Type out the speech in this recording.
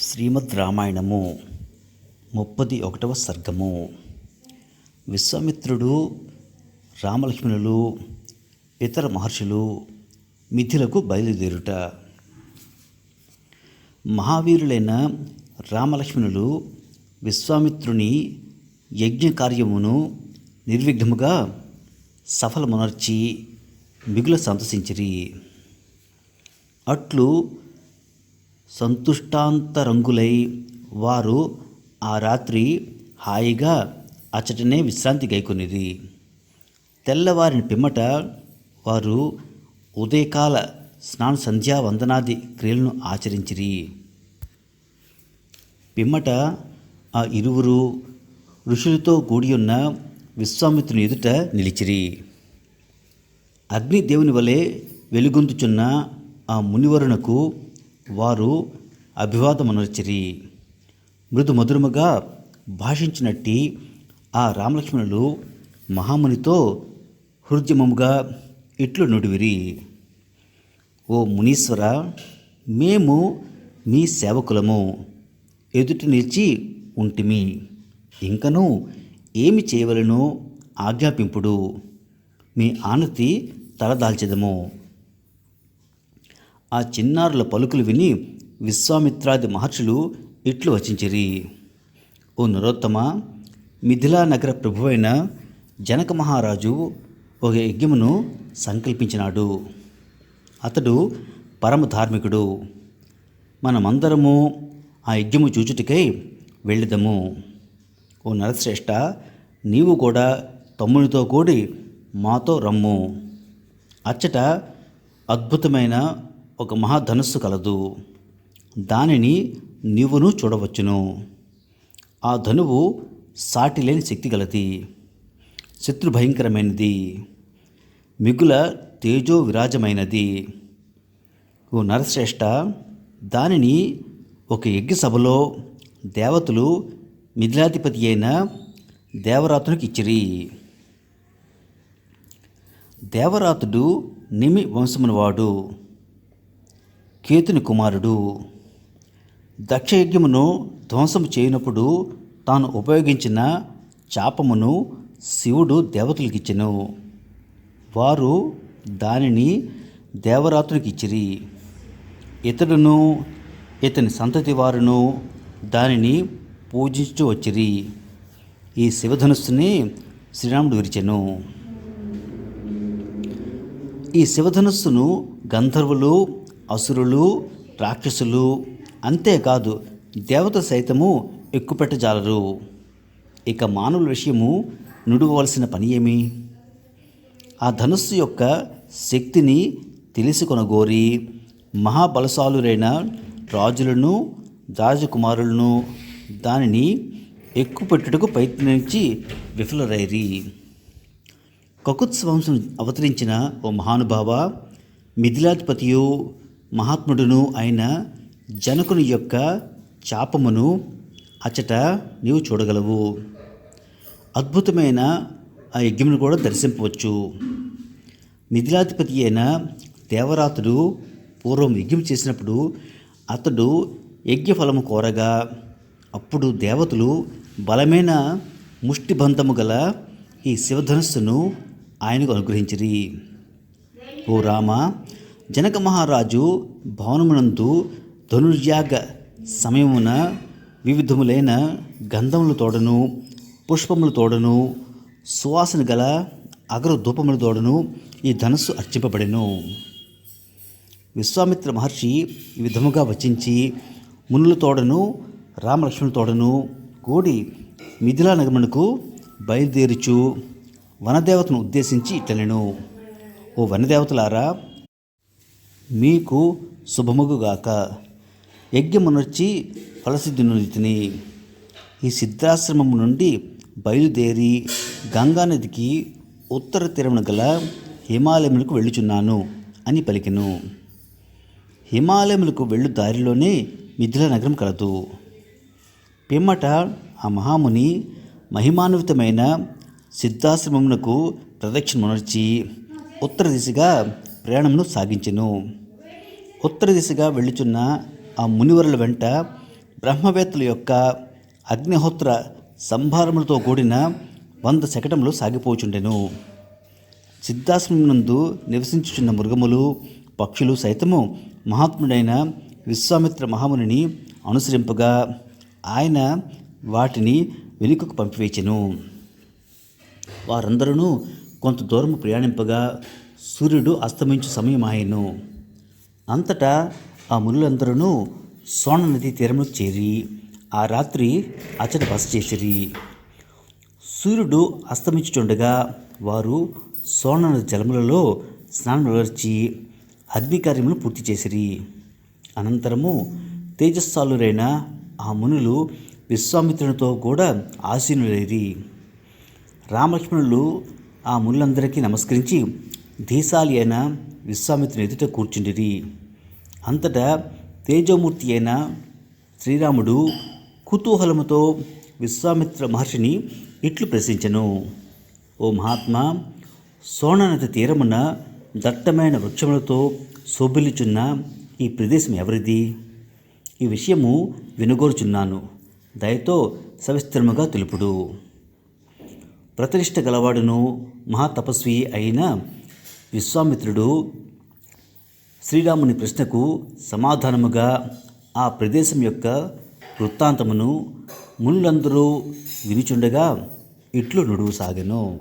శ్రీమద్ రామాయణము ముప్పది ఒకటవ సర్గము. విశ్వామిత్రుడు రామలక్ష్మణులు ఇతర మహర్షులు మిథిలకు బయలుదేరుట. మహావీరులైన రామలక్ష్మణులు విశ్వామిత్రుని యజ్ఞ కార్యమును నిర్విఘ్నముగా సఫలమునర్చి మిగుల సంతసించిరి. అట్లు సంతుష్టాంతరంగులై వారు ఆ రాత్రి హాయిగా అచ్చటనే విశ్రాంతి గైకొనిది తెల్లవారిన పిమ్మట వారు ఉదయకాల స్నాన సంధ్యా వందనాది క్రియలను ఆచరించిరి. పిమ్మట ఆ ఇరువురు ఋషులతో కూడి ఉన్న విశ్వామిత్రుని ఎదుట నిలిచిరి. అగ్నిదేవుని వలె వెలుగొందుచున్న ఆ మునివరునకు వారు అభివాదమునర్చిరి మృదు మధురముగా భాషించినట్టి ఆ రామలక్ష్మణులు మహామునితో హృద్యమముగా ఇట్లు నుడివిరి. ఓ మునీశ్వర మేము మీ సేవకులము ఎదుటి నిలిచి ఉంటిమి. ఇంకను ఏమి చేయవలనో ఆజ్ఞాపింపుడు. మీ ఆనతి తలదాల్చెదము. ఆ చిన్నారుల పలుకులు విని విశ్వామిత్రాది మహర్షులు ఇట్లు వచించిరి. ఓ నరోత్తమ మిథిలా నగర ప్రభువైన జనక మహారాజు ఒక యజ్ఞమును సంకల్పించినాడు. అతడు పరమ ధార్మికుడు. మనమందరము ఆ యజ్ఞము చూచుటకై వెళ్ళిదము. ఓ నరశ్రేష్ఠ నీవు కూడా తమ్మునితో కూడి మాతో రమ్ము. అచ్చట అద్భుతమైన ఒక మహాధనుస్సు కలదు. దానిని నీవును చూడవచ్చును. ఆ ధనువు సాటి లేని శక్తి గలది. శత్రు భయంకరమైనది. మిగుల తేజో విరాజమైనది. ఓ నరశ్రేష్ట దానిని ఒక యజ్ఞ సభలో దేవతలు మిథిలాధిపతి అయిన దేవరాతునికి ఇచ్చిరి. దేవరాతుడు నిమి వంశమునవాడు. కేతుని కుమారుడు. దక్షయజ్ఞమును ధ్వంసము చేయనప్పుడు తాను ఉపయోగించిన చాపమును శివుడు దేవతలకిచ్చెను. వారు దానిని దేవరాతునికి ఇచ్చిరి ఇతడును ఇతని సంతతి వారును దానిని పూజించు వచ్చిరి. ఈ శివధనుస్సుని శ్రీరాముడు విరిచెను. ఈ శివధనుస్సును గంధర్వులు అసురులు రాక్షసులు అంతేకాదు దేవత సైతము ఎక్కుపెట్టజాలరు. ఇక మానవుల విషయము నుడువలసిన పని ఏమి? ఆ ధనుస్సు యొక్క శక్తిని తెలుసుకొనగోరి మహాబలశాలురైన రాజులను రాజకుమారులను దానిని ఎక్కుపెట్టుటకు ప్రయత్నించి విఫలరైరి. కకుత్సవంశం అవతరించిన ఓ మహానుభావ మిథిలాధిపతియు మహాత్ముడును అయిన జనకుని యొక్క చాపమును అచ్చట నీవు చూడగలవు. అద్భుతమైన ఆ యజ్ఞమును కూడా దర్శింపవచ్చు. మిథిలాధిపతి అయిన దేవరాతుడు పూర్వం యజ్ఞం చేసినప్పుడు అతడు యజ్ఞఫలము కోరగా అప్పుడు దేవతలు బలమైన ముష్టిబంధము గల ఈ శివధనుస్సును ఆయనకు అనుగ్రహించిరి. ఓ రామ జనక మహారాజు భవనమునందు ధనుర్యాగ సమయమున వివిధములైన గంధముల తోడను పుష్పముల తోడను సువాసన గల అగరు ధూపముల తోడను ఈ ధనస్సు అర్చింపబడెను. విశ్వామిత్ర మహర్షి ఈ విధముగా వచించి మునుల తోడను రామలక్ష్మణుల తోడను కూడి మిథిలా నగమునకు బయలుదేరుచు వనదేవతను ఉద్దేశించి ఇట్లనెను ఓ వనదేవతలారా మీకు శుభముగుగాక. యజ్ఞమునర్చి ఫలసిద్ధి ఈ సిద్ధాశ్రమము నుండి బయలుదేరి గంగానదికి ఉత్తర తీరమున గల హిమాలయములకు వెళ్ళుచున్నాను అని పలికెను. హిమాలయములకు వెళ్ళు దారిలోనే మిథిలా నగరం కలదు. పిమ్మట ఆ మహాముని మహిమాన్వితమైన సిద్ధాశ్రమమునకు ప్రదక్షిణమునర్చి ఉత్తర దిశగా ప్రయాణమును సాగించెను. ఉత్తర దిశగా వెళ్ళుచున్న ఆ మునివరుల వెంట బ్రహ్మవేత్తల యొక్క అగ్నిహోత్ర సంభారములతో కూడిన వంద శకటములు సాగిపోచుండెను. సిద్ధాశ్రమం నందు నివసించుచున్న మృగములు పక్షులు సైతము మహాత్ముడైన విశ్వామిత్ర మహామునిని అనుసరింపగా ఆయన వాటిని వెనుకకు పంపివేచెను. వారందరూ కొంత దూరం ప్రయాణింపగా సూర్యుడు అస్తమించు సమయమాయెను అంతటా ఆ మునులందరూ సోన నది తీరముకు చేరి ఆ రాత్రి అచ్చట బస చేసిరి. సూర్యుడు అస్తమించుచుండగా వారు సోన నది జలములలో స్నానం నిర్వహించి అగ్ని కార్యములు పూర్తి చేసిరి. అనంతరము తేజస్సాలురైన ఆ మునులు విశ్వామిత్రునితో కూడా ఆసీనులైరి. రామలక్ష్మణులు ఆ మునులందరికీ నమస్కరించి దేశాలి అయిన విశ్వామిత్రుని ఎదుట కూర్చుండిరి. అంతటా తేజోమూర్తి అయిన శ్రీరాముడు కుతూహలముతో విశ్వామిత్ర మహర్షిని ఇట్లు ప్రశ్నించను. ఓ మహాత్మా సోననది తీరమున దట్టమైన వృక్షములతో శోభిల్చున్న ఈ ప్రదేశం ఎవరిది? ఈ విషయము వినుగోరుచున్నాను. దయతో సవిస్తరముగా తెలుపుడు. ప్రతిష్ట గలవాడును మహాతపస్వి అయిన విశ్వామిత్రుడు శ్రీరాముని ప్రశ్నకు సమాధానముగా ఆ ప్రదేశం యొక్క వృత్తాంతమును మునులందరూ వినుచుండగా ఇట్లు నుడువు సాగెను.